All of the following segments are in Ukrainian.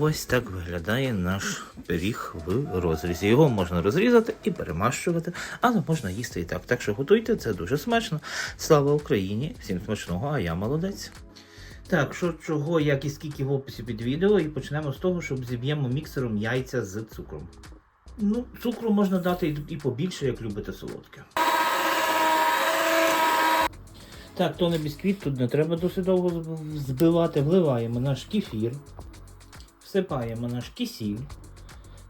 ось так виглядає наш пиріг в розрізі. Його можна розрізати і перемащувати, але можна їсти і так. Так що готуйте, це дуже смачно. Слава Україні! Всім смачного, а я молодець. Так, що чого, як і скільки в описі під відео, і почнемо з того, щоб зіб'ємо міксером яйця з цукром. Ну, цукру можна дати і- і побільше, як любите солодке. Так, то не бісквіт, тут не треба досить довго збивати. Вливаємо наш кефір, всипаємо наш кисіль.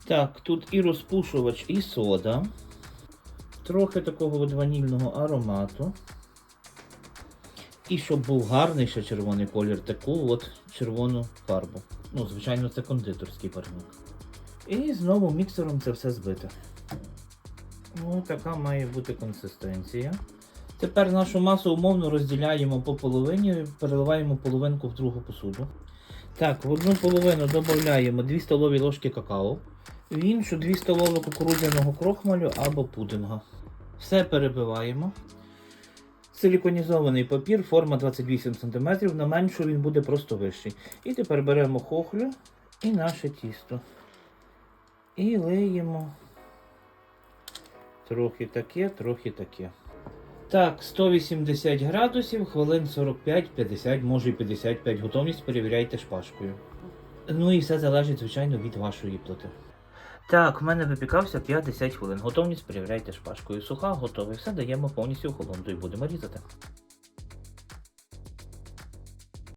Так, тут і розпушувач, і сода. Трохи такого ванільного аромату. І щоб був гарний ще червоний колір, таку от червону фарбу. Ну, звичайно, це кондитерський парник. І знову міксером це все збити. Ну, така має бути консистенція. Тепер нашу масу умовно розділяємо по половині, переливаємо половинку в другу посуду. Так, в одну половину додаємо 2 столові ложки какао, в іншу 2 столові кукурудзяного крохмалю або пудинга. Все перебиваємо. Силіконізований папір, форма 28 см, на меншу він буде просто вищий. І тепер беремо хохлю і наше тісто. І лиємо трохи таке, трохи таке. Так, 180 градусів, хвилин 45-50, може і 55. Готовність перевіряйте шпажкою. Ну і все залежить, звичайно, від вашої плити. Так, в мене випікався 50 хвилин. Готовність перевіряйте шпажкою. Суха, готовий. Все даємо повністю холонду і будемо різати.